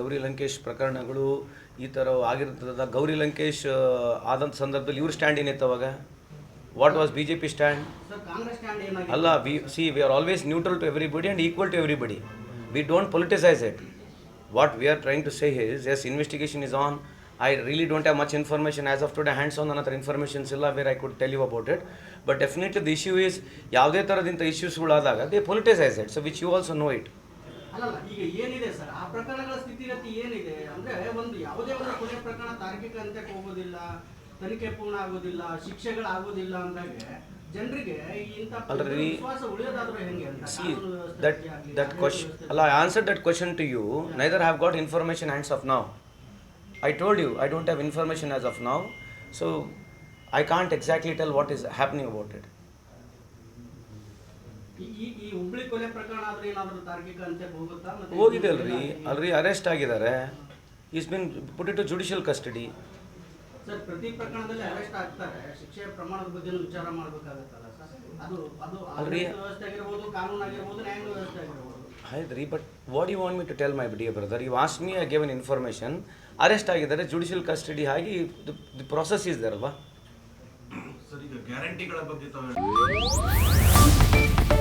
ಗೌರಿ ಲಂಕೇಶ್ ಪ್ರಕರಣಗಳು ಈ ಥರ ಆಗಿರ್ತದ. ಗೌರಿ ಲಂಕೇಶ್ ಆದಂಥ ಸಂದರ್ಭದಲ್ಲಿ ಇವ್ರ ಸ್ಟ್ಯಾಂಡ್ ಏನಿತ್ತು ಅವಾಗ? What was B J P stand ಅಲ್ಲ we see we are always neutral to everybody and equal to everybody we don't politicize it what we are trying to say his S investigation is on I really don't have much information as of today hands on ನನ್ನ ಹತ್ರ informations ಇಲ್ಲ where I could tell you about it but definitely the issue is ಯಾವುದೇ ಥರದಿಂದ ಇಶ್ಯೂಸ್ಗಳಾದಾಗ they politicize it so which you also know it ಅಲ್ಲಲ್ಲ ಈಗ ಏನಿದೆ sir ಆ ಪ್ರಕರಣಗಳ ಸ್ಥಿತಿಗತಿ ಏನಿದೆ ಅಂದ್ರೆ ಒಂದು ಯಾವುದೇ ಒಂದು ಕೊನೆ ಪ್ರಕರಣ ತಾರ್ಕಿಕ ಅಂತ್ಯಕ್ಕೆ ಹೋಗೋದಿಲ್ಲ ತನಿಖೆ ಪೂರ್ಣ ಆಗೋದಿಲ್ಲ ಶಿಕ್ಷೆಗಳಾಗೋದಿಲ್ಲ ಅಂದಾಗ ಜನರಿಗೆ ಇಂಥ ಅಲ್ರಿ, ವಿಶ್ವಾಸ ಉಳಿಯೋದಾದ್ರೂ ಹೆಂಗೆ ಅಂತ ದಟ್ ದಟ್ ವ್ಯವಸ್ಥೆ ಅಲ್ಲ ವ್ಯವಸ್ಥೆ Allah, I answered that question to you. Neither have got information hands of now. I told you, I don't have information as of now. So, I can't ಹೋಗಿದೆ ಅಲ್ರಿ. ಅಲ್ರಿ ಅರೆಸ್ಟ್ ಆಗಿದ್ದಾರೆ. Is been put it to judicial custody sir ಪ್ರತಿ ಪ್ರಕರಣದಲ್ಲಿ arrest ಆಗ್ತಾರೆ. ಶಿಕ್ಷೆಯ ಪ್ರಮಾಣದ ಬಗ್ಗೆ ವಿಚಾರ ಮಾಡ್ಬೇಕಾಗತ್ತಲ್ಲ ಸರ್? ಅದು ಅದು ಅಲ್ರಿ. ಆಡಳಿತ ವ್ಯವಸ್ಥೆ ಆಗಿರ್ಬೋದು ಕಾನೂನು ಆಗಿರ್ಬೋದು ನ್ಯಾಯಾಂಗ ವ್ಯವಸ್ಥೆ ಆಗಿರ್ಬೋದು. But what you want me to tell my dear brother you as me I given information arrest ಆಗಿದ್ದಾರೆ ಜುಡಿಷಿಯಲ್ ಕಸ್ಟಡಿ ಆಗಿ ದಿ ಪ್ರೊಸೆಸ್ ಇಸ್ ದರ್ ಅಲ್ವಾ? ಸರ್ ಈಗ ಗ್ಯಾರಂಟಿಗಳ ಬಗ್ಗೆ